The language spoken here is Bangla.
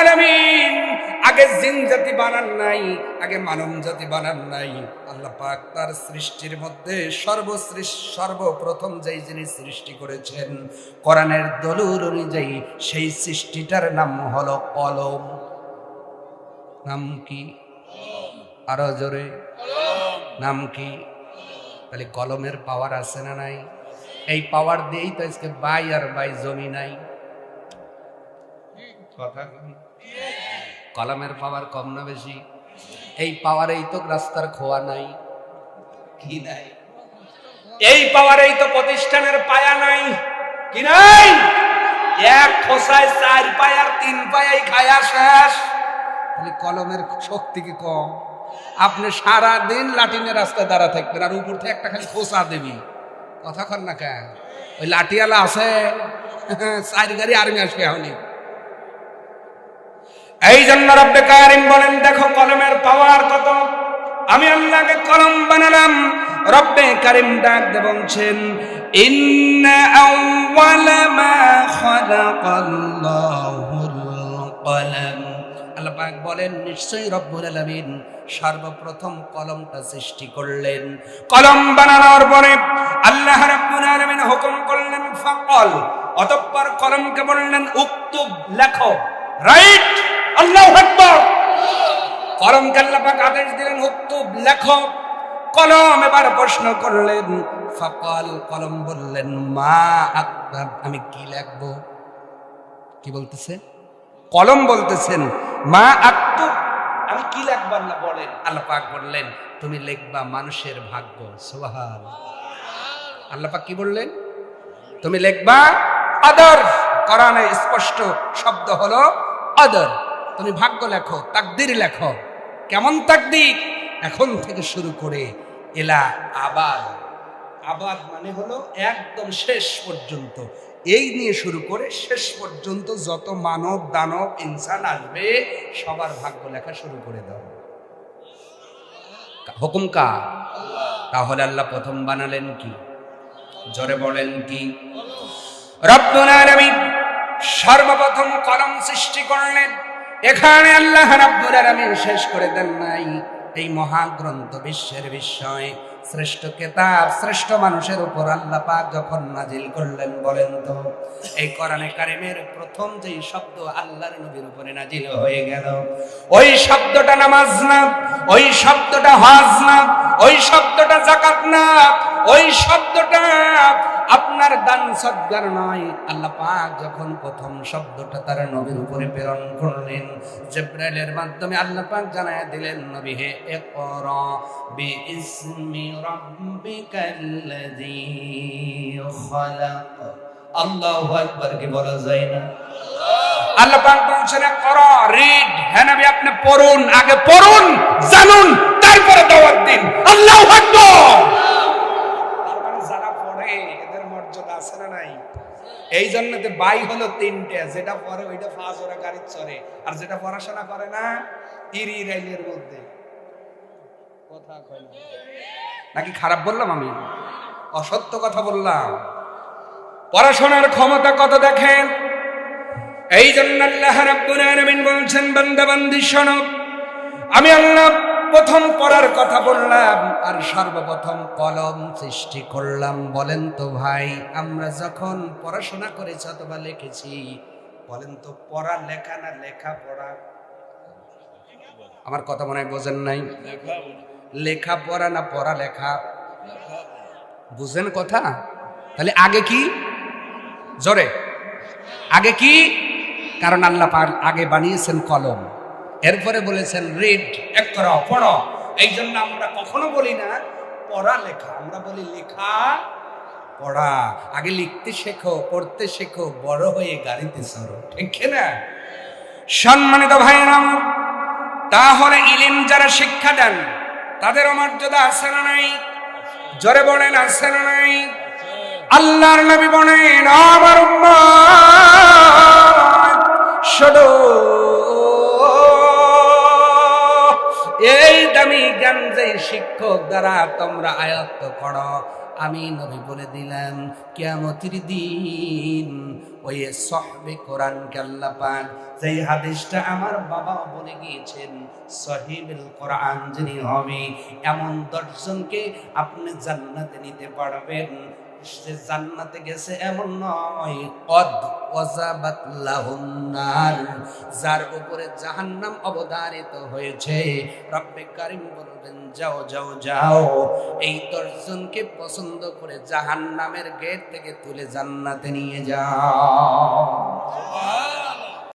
আলামিন। আগে জিন জাতি বানান নাই, আগে মানব জাতি বানান নাই। আল্লাহ পাক তার সৃষ্টির মধ্যে সর্বশ্রেষ্ঠ, সর্বপ্রথম যেই জিনিস সৃষ্টি করেছেন, কোরআনের দলুর অনুযায়ী সেই সৃষ্টিটার নাম হলো কলম। নাম কি? আরও জোরে। নাম কি? তাহলে কলমের পাওয়ার আছে না নাই? এই পাওয়ার দিয়েই তো আজকে বাই আর বাই জমি নাই। কথা। কলমের পাওয়ার কম না বেশি? এই পাওয়ারেই তো রাস্তার খোয়া নাই। কি নাই? এই পাওয়ারেই তো প্রতিষ্ঠানের পায়া নাই। কি নাই? এক খোসায় চার পায়ার তিন পায়াই খায়া শেষ। তাহলে কলমের শক্তি কি কম? আপনি সারা দিন লাটিনের রাস্তায় দাঁড়া থাকবেন আর উপর থেকে একটা খালি খোসা দেবি। কথা কর না কেন? ওই লাঠিয়ালা আছে। চার গাড়ি আর্মি আসবে এখনই। এই জন্য রব্বে কারিম বলেন, দেখো কলমের পাওয়ার কত? আমি আল্লাহকে কলম বানালাম। রব্বে কারিম ডাক দে বলছেন মা খালাকাল্লাহুল কলম। আল্লাহ পাক বলেন, নিশ্চয়ই রব্বুল আলামিন সর্বপ্রথম কলমটা সৃষ্টি করলেন। কলম বানানোর পরে আল্লাহ রাব্বুল আলামিন হুকুম করলেন, ফাকল। অতঃপর কলমকে বললেন, উক্তুব লেখো। রাইট! আল্লাহু কলম দিলেন, উক্তুব লেখো, কলম এবার প্রশ্ন করলেন। কলম বললেন, মা আমি কি লিখব? কি বলতেছে? কলম বলতেছেন, মা আক্তু আমি কি লিখব? আল্লাহ বলেন আল্লাহ পাক বললেন, তুমি লিখবা মানুষের ভাগ্য। সুবহান। আল্লাহ পাক কি বললেন? তুমি লিখবা আদর। কোরআনে স্পষ্ট শব্দ হলো, আদর। তুমি ভাগ্য লেখো, তাকদির লেখো। কেমন তাকদির? এখন থেকে শুরু করে এলা আবাদ। আবাদ মানে হলো একদম শেষ পর্যন্ত। এই নিয়ে শুরু করে শেষ পর্যন্ত যত মানব, দানব, ইনসান আসবে, সবার ভাগ্য লেখা শুরু করে দাও। হুকুম কা তাহলে আল্লাহ প্রথম বানালেন কি? জোরে বলেন কি? রব্বুল আলামিন সর্বপ্রথম কলম সৃষ্টি করলেন। এখানে আল্লাহ রাব্বুল আলামিন শেষ করে দেন নাই। এই মহাগ্রন্থ বিশ্বের বিস্ময়। শ্রেষ্ঠ কেতাব, শ্রেষ্ঠ মানুষের উপর আল্লাহ পাক যখন নাজিল করলেন, বলেন তো, এই কোরআনে কারিমের প্রথম যেই শব্দ আল্লাহর নবীর উপরে নাজিল হয়ে গেল, ওই শব্দটা নামাজ না, ওই শব্দটা হজ না, ওই শব্দটা জাকাত না, ওই শব্দটা দান সদ্গার নয়। আল্লাহ পাক যখন প্রথম শব্দটা তার নবীর উপরে প্রেরণ করলেন, জিব্রাইলের মাধ্যমে আল্লাহ পাক জানায় দিলেন, নবী হে, ইকরা বিইসমি রাব্বিকাল্লাযী খালাক। আল্লাহু আকবার কি বলা যায় না? আল্লাহ পাক বলছেন করো রিড হ্যাঁ নবী, আপনি পড়ুন, আগে পড়ুন, জানুন, তারপরে দাওয়াত দিন। আল্লাহু আকবার তার মানে যারা পড়ে এদের মর্যাদা আছে না নাই। এই জন্য বাই হলো তিনটে, যেটা পড়ে ওইটা ফাঁস, ওরা গাড়ির চড়ে আর যেটা পড়াশোনা করে না ইরি রাইলের মধ্যে। কথা নাকি খারাপ বললাম আমি? অসত্য কথা বললাম। পড়াশোনার ক্ষমতা কত দেখেন? এই জন্য আল্লাহ রাব্বুল আলামিন বলছেন, বান্দা বান্দি শোনো। আমি আল্লাহ প্রথম পড়ার কথা বললাম আর সর্বপ্রথম কলম সৃষ্টি করলাম। বলেন তো ভাই আমরা যখন পড়াশোনা করেছি অথবা লিখেছি বলেন তো পড়া লেখা না লেখা পড়া? আমার কথা মনে হয় বোঝেন নাই? লেখা পড়া। না পড়া লেখা? বুঝেন কথা? তাহলে আগে কি? জোরে। আগে কি? কারণ আল্লাহ আগে বানিয়েছেন কলম। এরপরে বলেছেন রিড এক করো পড়ো এই জন্য আমরা কখনো বলি না, পড়া, লেখা। আমরা বলি, লেখা, পড়া। আগে লিখতে শেখো, পড়তে শেখো, বড় হয়ে গাড়িতে চড়ো। ঠিক না সম্মানিত ভাইয়েরা আমার, তাহলে ইলিম যারা শিক্ষা দেন, তাদের মর্যাদা আছে না নাই? জোরে বলেন, আছে না নাই? আল্লাহর নবী বলেন, আমার উম্মত, শোনো। এই দামি জ্ঞান যে শিক্ষক দ্বারা তোমরা আয়ত্ত করো। আমি নবী বলে দিলাম, কেয়ামতির দিন ওই সহবে কোরআন আল্লাহ পাক যেই হাদিসটা আমার বাবা বলে গিয়েছেন, সহিবুল কোরআন যিনি হবে, এমন দশজনকে আপনি জান্নাতে নিতে পারবেন। সে জান্নাতে গেছে এমন নয়। যার উপরে জাহান্নাম অবধারিত হয়েছে। রব্বে কারিম বলবেন, যাও যাও যাও। এই দর্শনকে পছন্দ করে জাহান্নামের গেট থেকে তুলে জান্নাতে নিয়ে যাও।